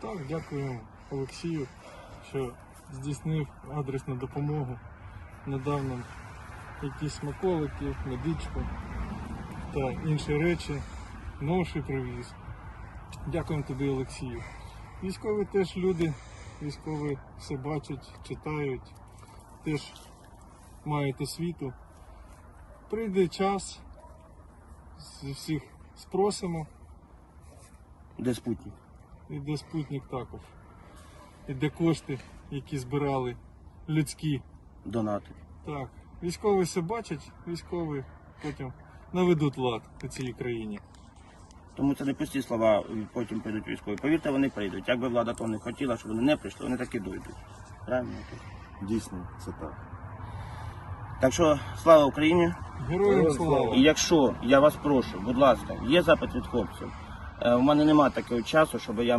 Так, дякую Олексію, що здійснив адресну допомогу, надав нам якісь смаколики, медичку та інші речі, ноші привіз. Дякуємо тобі, Олексію. Військові теж люди, військові все бачать, читають, теж мають освіту. Прийде час, всіх спросимо, Де спутник? Іде спутник також. Іде кошти, які збирали людські. Донати. Так, військові все бачать, військові потім наведуть лад у цій країні. Тому це не пусті слова, і потім прийдуть військові. Повірте, вони прийдуть. Якби влада того не хотіла, щоб вони не прийшли, вони таки дойдуть. Правильно? Дійсно, це так. Так що слава Україні! Героям слава! І якщо я вас прошу, будь ласка, є запит від хлопців. Е, У мене немає такого часу, щоб я